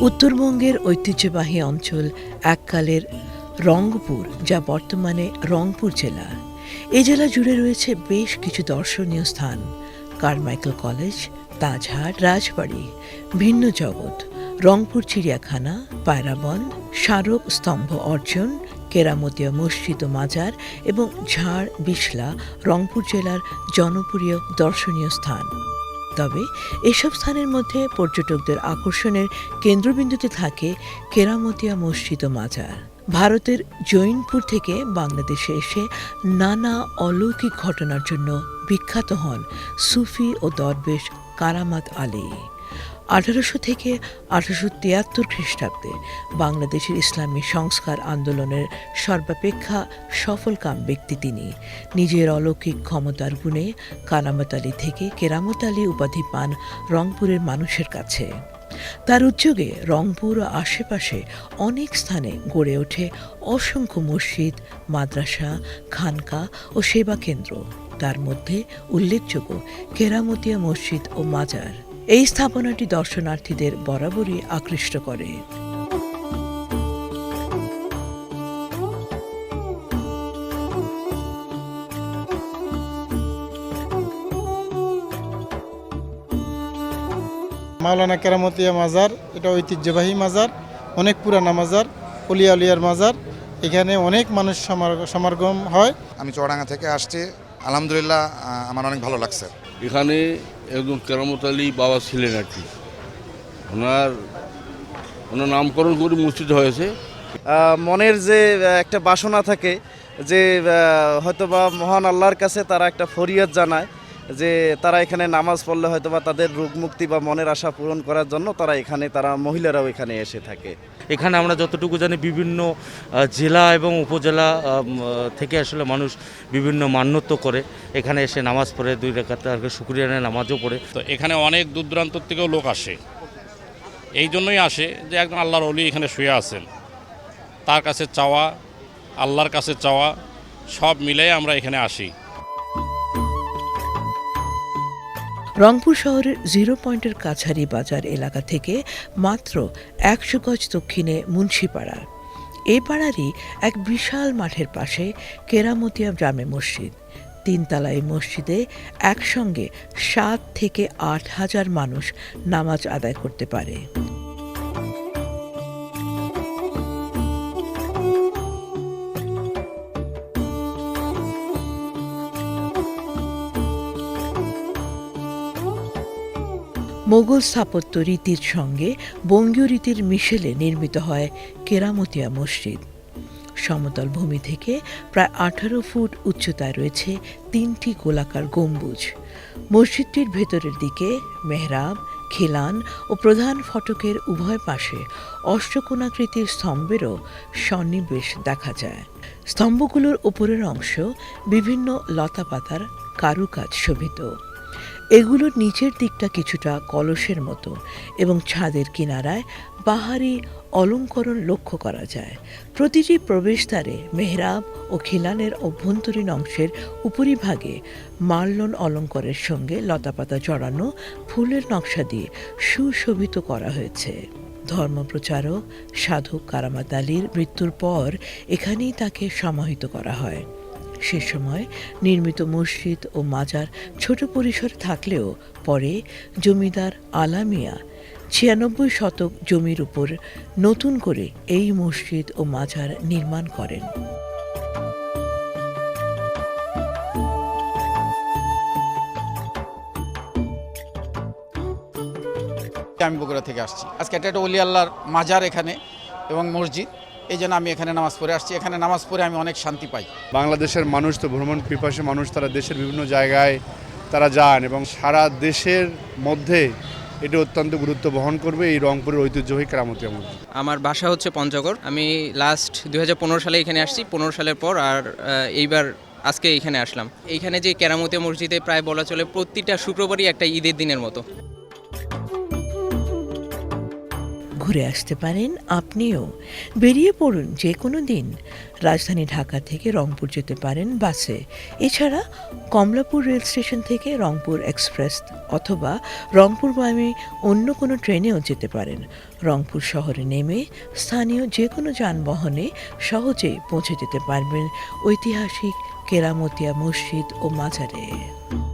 উত্তরবঙ্গের ঐতিহ্যবাহী অঞ্চল এককালের রংপুর, যা বর্তমানে রংপুর জেলা। এ জেলা জুড়ে রয়েছে বেশ কিছু দর্শনীয় স্থান। কারমাইকেল কলেজ, তাজহাট, রাজবাড়ি, ভিন্ন জগৎ, রংপুর চিড়িয়াখানা, পায়রাবন, স্মারক স্তম্ভ অর্জন, কেরামতিয়া মসজিদ ও মাজার এবং ঝাড় বিশলা রংপুর জেলার জনপ্রিয় দর্শনীয় স্থান। তবে এসব স্থানের মধ্যে পর্যটকদের আকর্ষণের কেন্দ্রবিন্দুতে থাকে কেরামতিয়া মসজিদ ও মাজার। ভারতের জৈনপুর থেকে বাংলাদেশে এসে নানা অলৌকিক ঘটনার জন্য বিখ্যাত হন সুফি ও দরবেশ কারামাত আলী। আঠারোশো থেকে আঠারোশো তিয়াত্তর খ্রিস্টাব্দে বাংলাদেশের ইসলামী সংস্কার আন্দোলনের সর্বাপেক্ষা সফলকাম ব্যক্তি তিনি। নিজের অলৌকিক ক্ষমতার গুণে কারামত আলী থেকে কেরামত আলী উপাধি পান রংপুরের মানুষের কাছে। তার উদ্যোগে রংপুর ও আশেপাশে অনেক স্থানে গড়ে ওঠে অসংখ্য মসজিদ, মাদ্রাসা, খানকা ও সেবা কেন্দ্র। তার মধ্যে উল্লেখযোগ্য কেরামতিয়া মসজিদ ও মাজার। এই স্থাপনাটি দর্শনার্থীদের বরাবরই আকৃষ্ট করে। মাওলানা কেরামতিয়া মাজার এটা ঐতিহ্যবাহী মাজার অনেক পুরানা মাজার অলিয়া উলিয়ার মাজার এখানে অনেক মানুষ সমাগম হয়। আমি চুয়াডাঙ্গা থেকে আসছি। আলহামদুলিল্লাহ আমার অনেক ভালো লাগছে। এখানে একজন কেরামত আলী বাবা ছিলেন আর কি। ওনার ওনার নামকরণ করে মসজিদ হয়েছে। মনের যে একটা বাসনা থাকে যে হয়তোবা মহান আল্লাহর কাছে তারা একটা ফরিয়াদ জানায়। যে তারা এখানে নামাজ পড়লে হয়তো বা তাদের রোগ মুক্তি বা মনের আশা পূরণ করার জন্য তারা এখানে তারা মহিলারাও এখানে এসে থাকে। এখানে আমরা যতটুকু জানি বিভিন্ন জেলা এবং উপজেলা থেকে আসলে মানুষ বিভিন্ন মান্যত্য করে। এখানে এসে নামাজ পড়ে দুই রেখাতে শুক্রিয়া নেয় নামাজও পড়ে। তো এখানে অনেক দূর দূরান্ত থেকেও লোক আসে। এই জন্যই আসে যে একজন আল্লাহর অলি এখানে শুয়ে আছেন। তার কাছে চাওয়া আল্লাহর কাছে চাওয়া সব মিলে আমরা এখানে আসি। রংপুর শহরের জিরো পয়েন্টের কাছারি বাজার এলাকা থেকে মাত্র একশো গজ দক্ষিণে মুন্সিপাড়া। এই পাড়ারই এক বিশাল মাঠের পাশে কেরামতিয়া জামে মসজিদ। তিনতলা এই মসজিদে একসঙ্গে সাত থেকে আট হাজার মানুষ নামাজ আদায় করতে পারে। মোগল স্থাপত্য রীতির সঙ্গে বঙ্গীয় রীতির মিশেলে নির্মিত হয় কেরামতিয়া মসজিদ। সমতল ভূমি থেকে প্রায় আঠারো ফুট উচ্চতায় রয়েছে তিনটি গোলাকার গম্বুজ। মসজিদটির ভেতরের দিকে মেহরাব, খিলান ও প্রধান ফটকের উভয় পাশে অষ্টকোণাকৃতির স্তম্ভেরও সন্নিবেশ দেখা যায়। স্তম্ভগুলোর উপরের অংশ বিভিন্ন লতাপাতার কারুকাজ শোভিত। এগুলোর নিচের দিকটা কিছুটা কলসের মতো এবং ছাদের কিনারায় বাহারি অলঙ্করণ লক্ষ্য করা যায়। প্রতিটি প্রবেশদ্বারে মেহরাব ও খিলানের অভ্যন্তরীণ অংশের উপরিভাগে মার্লন অলঙ্করের সঙ্গে লতাপাতা জড়ানো ফুলের নকশা দিয়ে সুশোভিত করা হয়েছে। ধর্মপ্রচারক সাধক কারামাত আলীর মৃত্যুর পর এখানেই তাকে সমাহিত করা হয়। সে সময় নির্মিত মসজিদ ও মাজার ছোট পরিসরে থাকলেও পরে জমিদার আলামিয়া ছিয়ানব্বই শতক জমির উপর নতুন করে এই মসজিদ ও মাজার নির্মাণ করেন। আমি বগুড়া থেকে আসছি। আজকে এটা একটা অলি আল্লাহর মাজার এখানে এবং মসজিদ। এই জন্য আমি এখানে নামাজ পড়ে আসছি। এখানে নামাজ পড়ে আমি অনেক শান্তি পাই। বাংলাদেশের মানুষ তো ভ্রমণ পিপাসী মানুষ তারা দেশের বিভিন্ন জায়গায় তারা যান এবং সারা দেশের মধ্যে এটি অত্যন্ত গুরুত্ব বহন করবে এই রংপুরের ঐতিহ্যবাহী কেরামতিয়া মসজিদ আমার বাসা হচ্ছে পঞ্চগড়। আমি লাস্ট দু হাজার পনেরো সালে এখানে আসছি। পনেরো সালের পর আর এইবার আজকে এখানে আসলাম। এইখানে যে কেরামতিয়া মসজিদে প্রায় বলা চলে প্রতিটা শুক্রবারই একটা ঈদের দিনের মতো। ঘুরে আসতে পারেন আপনিও। বেরিয়ে পড়ুন যে কোনো দিন। রাজধানী ঢাকা থেকে রংপুর যেতে পারেন বাসে। এছাড়া কমলাপুর রেল স্টেশন থেকে রংপুর এক্সপ্রেস অথবা রংপুর রংপুরগামী অন্য কোনো ট্রেনেও যেতে পারেন। রংপুর শহরে নেমে স্থানীয় যে কোনো যানবাহনে সহজে পৌঁছে যেতে পারবেন ঐতিহাসিক কেরামতিয়া মসজিদ ও মাজারে।